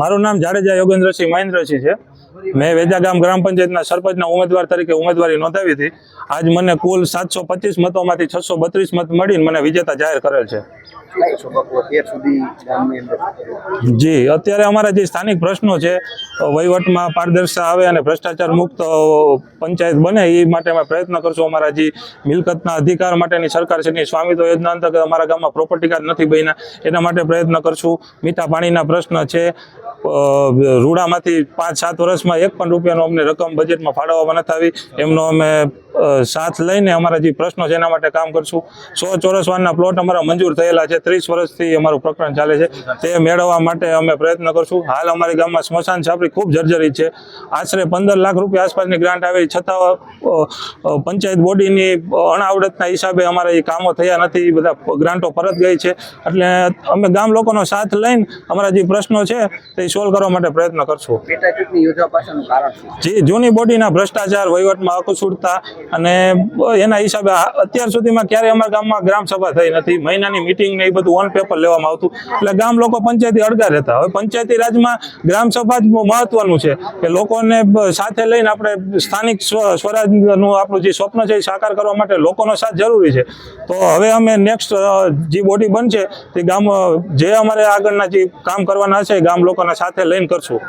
મારું નામ જાડેજા યોગેન્દ્રસિંહ મહેન્દ્રસિંહ છે. મેં વેજા ગામ ગ્રામ પંચાયતના સરપંચના ઉમેદવાર તરીકે ઉમેદવારી નોંધાવી હતી. આજ મને કુલ સાતસો પચીસ મતોમાંથી છસો બત્રીસ મત મળીને મને વિજેતા જાહેર કરેલ છે. જી, અત્યારે અમારા જે સ્થાનિક પ્રશ્નો છે વહીવટમાં પારદર્શિતા આવે અને ભ્રષ્ટાચાર મુક્ત પંચાયત બને, એ માટે અમે પ્રયત્ન કરશું. અમારા જે મિલકતના અધિકાર માટેની સરકાર સરકારશ્રીની સ્વામિત્વ યોજના અંતર્ગત અમારા ગામમાં પ્રોપર્ટી કાર્ડ નથી બન્યા. એના માટે પ્રયત્ન કરશું. મીઠા પાણીના પ્રશ્ન છે રૂડામાંથી પાંચ સાત વર્ષમાં એક પણ રૂપિયાનો અમને રકમ બજેટમાં ફાળવવામાં નથી આવી. એમનો અમે સાથ લઈને અમારા જે પ્રશ્નો છે એના માટે કામ કરશું. સો ચોરસ વારના પ્લોટ અમારા મંજૂર થયેલા છે. ત્રીસ વર્ષથી અમારું પ્રકરણ ચાલે છે. તે મેળવવા માટે અમે પ્રયત્ન કરશું. હાલ અમારી ગામમાં સ્મશાન છાપરી ખૂબ જર્જરિત છે. આશરે પંદર લાખ રૂપિયા આસપાસની ગ્રાન્ટ આવી. છતાં પંચાયત બોડીની અણાવડતના હિસાબે અમારા એ કામો થયા નથી. બધા ગ્રાન્ટો પરત ગઈ છે. એટલે અમે ગામ લોકોનો સાથ લઈને અમારા જે પ્રશ્નો છે તે સોલ્વ કરવા માટે પ્રયત્ન કરશું. જે જૂની બોડીના ભ્રષ્ટાચાર વહીવટમાં અકુશળતા અને એના હિસાબે અત્યાર સુધીમાં ક્યારેય અમારા ગામમાં ગ્રામ સભા થઈ નથી. મહિનાની મિટિંગ ને એ બધું ઓન પેપર લેવામાં આવતું. એટલે ગામ લોકો પંચાયતી અડગા રહેતા. હવે પંચાયતી રાજમાં ગ્રામ સભા જ મહત્વનું છે કે લોકોને સાથે લઈને આપણે સ્થાનિક સ્વ- સ્વરાજનું આપણું જે સ્વપ્ન છે એ સાકાર કરવા માટે લોકોનો સાથ જરૂરી છે. તો હવે અમે નેક્સ્ટ જે બોડી બનશે તે ગામ જે અમારે આગળના જે કામ કરવાના છે ગામ લોકોના સાથે લઈને કરશું.